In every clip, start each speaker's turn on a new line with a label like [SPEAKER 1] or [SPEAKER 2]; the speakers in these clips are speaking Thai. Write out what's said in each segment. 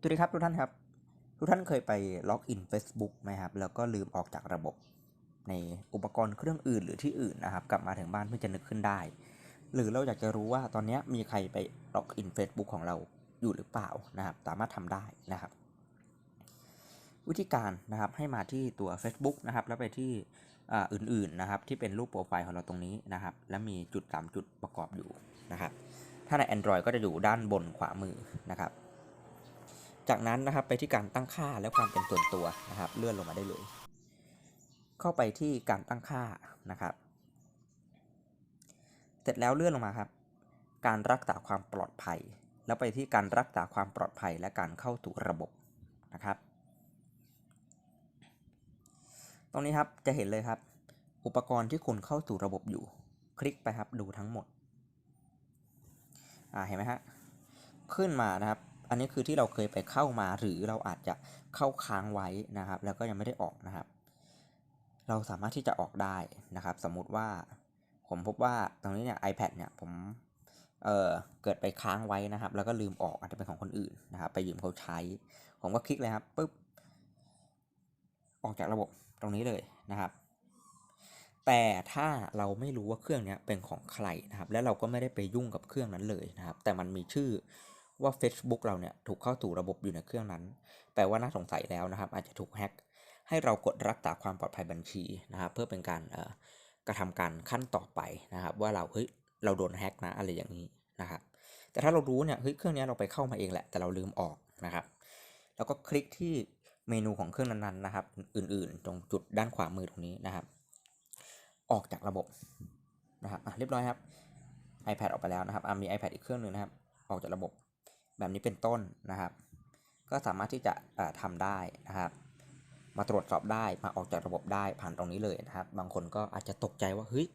[SPEAKER 1] สวัสดีครับทุกท่านครับ ทุกท่านเคยไปล็อกอิน Facebook ไหมครับ แล้วก็ลืมออกจากระบบในอุปกรณ์เครื่องอื่นหรือที่อื่นนะครับ กลับมาถึงบ้านเพิ่งจะนึกขึ้นได้ หรือเราอยากจะรู้ว่าตอนนี้มีใครไปล็อกอิน Facebook ของเราอยู่หรือเปล่านะครับ สามารถทำได้นะครับ วิธีการนะครับให้มาที่ตัว Facebook นะครับ แล้วไปที่อ่าอื่นๆนะครับ ที่เป็นรูปโปรไฟล์ของเราตรงนี้นะครับ แล้วมีจุดสามจุดประกอบอยู่นะครับ ถ้าใน Android ก็จะอยู่ด้านบนขวามือนะครับ จากนั้นนะครับไปที่การตั้งค่าและความเป็นส่วนตัวนะครับ เลื่อนลงมาได้เลย เข้าไปที่การตั้งค่านะครับ เสร็จแล้วเลื่อนลงมาครับ การรักษาความปลอดภัย แล้วไปที่การรักษาความปลอดภัยและการเข้าสู่ระบบนะครับ ตรงนี้ครับจะเห็นเลยครับ อุปกรณ์ที่คุณเข้าสู่ระบบอยู่ คลิกไปครับดูทั้งหมดอ่าเห็นไหมฮะขึ้นมานะครับ อันนี้คือที่เราเคยไปเข้ามาหรือเราอาจจะเข้าค้างไว้นะครับ แล้วก็ยังไม่ได้ออกนะครับ เราสามารถที่จะออกได้นะครับ สมมุติว่าผมพบว่าตรงนี้เนี่ย iPad เนี่ยผมเออเกิดไปค้างไว้นะครับ แล้วก็ลืมออกอาจจะเป็นของคนอื่นนะครับ ไปยืมเขาใช้ ผมก็คลิกเลยครับปุ๊บออกจากระบบตรงนี้เลยนะครับ แต่ถ้าเราไม่รู้ว่าเครื่องนี้เป็นของใครนะครับ และเราก็ไม่ได้ไปยุ่งกับเครื่องนั้นเลยนะครับ แต่มันมีชื่อ ว่า Facebook เราเนี่ยถูกเข้าสู่ระบบอยู่ในเครื่องนั้น แปลว่าน่าสงสัยแล้วนะครับ อาจจะถูกแฮ็กให้เรากดรักษาความปลอดภัยบัญชีนะครับ เพื่อเป็นการเอ่อกระทำการขั้นต่อไปนะครับ ว่าเราเฮ้ยเราโดนแฮ็กนะอะไรอย่างนี้นะครับ แต่ถ้าเรารู้เนี่ยเฮ้ยเครื่องนี้เราไปเข้ามาเองแหละแต่เราลืมออกนะครับ แล้วก็คลิกที่เมนูของเครื่องนั้นๆนะครับ อื่นๆ ตรงจุดด้านขวามือตรงนี้นะครับ ออกจากระบบนะครับเรียบร้อยครับ iPad ออกไปแล้วนะครับอะมี iPad อีกเครื่องหนึ่งนะครับ ออกจากระบบ แบบนี้เป็นต้นนะครับ ก็สามารถที่จะอ่าทำได้นะครับ มาตรวจสอบได้มาออกจากระบบได้ผ่านตรงนี้เลยนะครับ บางคนก็อาจจะตกใจว่าเฮ้ย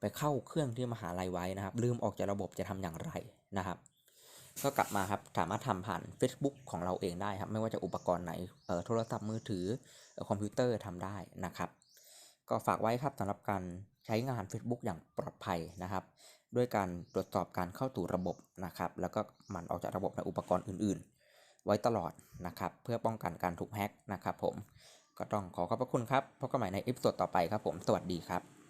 [SPEAKER 1] ไปเข้าเครื่องที่มหาลัยไว้นะครับ ลืมออกจากระบบจะทำอย่างไรนะครับ ก็กลับมาครับสามารถทำผ่าน Facebook ของเราเองได้ครับ ไม่ว่าจะอุปกรณ์ไหนเอ่อโทรศัพท์มือถือคอมพิวเตอร์ทำได้นะครับ ก็ฝากไว้ครับสำหรับการใช้งาน Facebook อย่างปลอดภัยนะครับ ด้วยการตรวจสอบการเข้าสู่ระบบนะครับ แล้วก็มันออกจากระบบในอุปกรณ์อื่น ๆ ไว้ตลอดนะครับ เพื่อป้องกันการถูกแฮ็กนะครับผม ก็ต้องขอขอบพระคุณครับ พบกันใหม่ในอีพิโซดต่อไปครับผม สวัสดีครับ